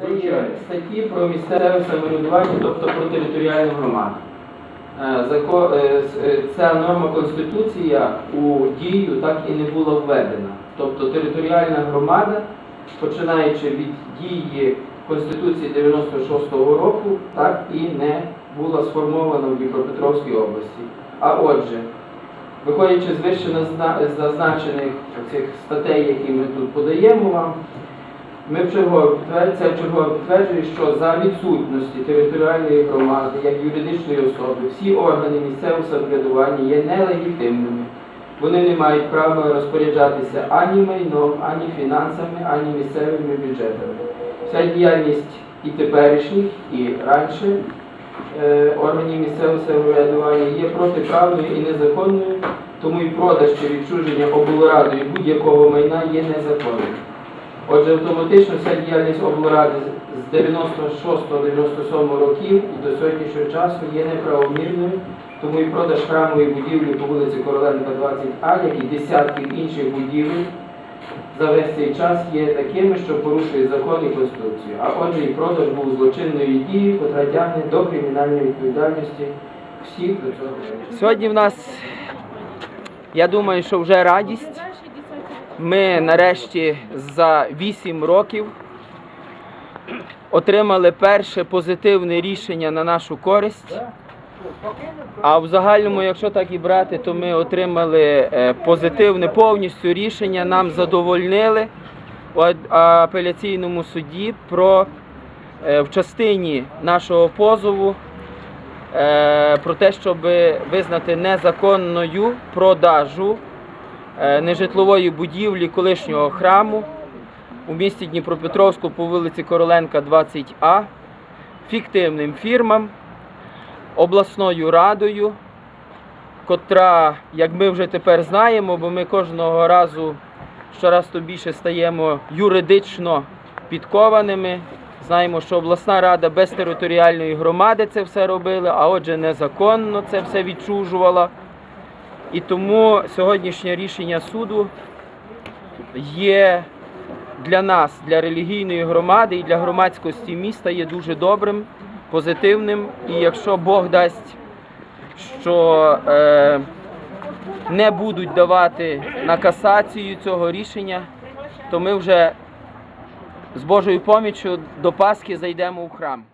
Це є статті про місцеве самоврядування, тобто про територіальну громаду. Е, е, е, Ця норма Конституція у дію так і не була введена. Тобто територіальна громада, починаючи від дії Конституції 96-го року, так і не була сформована в Дніпропетровській області. А отже, виходячи з вище зазначених цих статей, які ми тут подаємо вам, ми підтверджує- це вчергове підтверджує, що за відсутності територіальної громади як юридичної особи всі органи місцевого самоврядування є нелегітимними. Вони не мають права розпоряджатися ані майном, ані фінансами, ані місцевими бюджетами. Вся діяльність і теперішніх, і раніше е, органів місцевого самоврядування є протиправною і незаконною, тому і продаж чи відчуження облрадою будь-якого майна є незаконним. Отже, автоматично вся діяльність облради з 96-97 років і до сьогоднішнього часу є неправомірною, тому і продаж храмової будівлі по вулиці Короленка 20А, як і десятків інших будівель за весь цей час є такими, що порушують закон і Конституцію. А отже, і продаж був злочинною дією, котра тягне до кримінальної відповідальності всіх до цього. Сьогодні в нас, я думаю, що вже радість. Ми нарешті за 8 років отримали перше позитивне рішення на нашу користь. А в загальному, якщо так і брати, то ми отримали е, позитивне повністю рішення. Нам задовольнили ад- апеляційному суді про е, в частині нашого позову е, про те, щоб визнати незаконною продажу нежитлової будівлі колишнього храму у місті Дніпропетровську по вулиці Короленка 20А фіктивним фірмам, обласною радою, котра, як ми вже тепер знаємо, бо ми кожного разу щораз то більше стаємо юридично підкованими. Знаємо, що обласна рада без територіальної громади це все робила, а отже незаконно це все відчужувала. І тому сьогоднішнє рішення суду є для нас, для релігійної громади і для громадськості міста є дуже добрим, позитивним. І якщо Бог дасть, що е, не будуть давати на касацію цього рішення, то ми вже з Божою поміччю до Пасхи зайдемо у храм.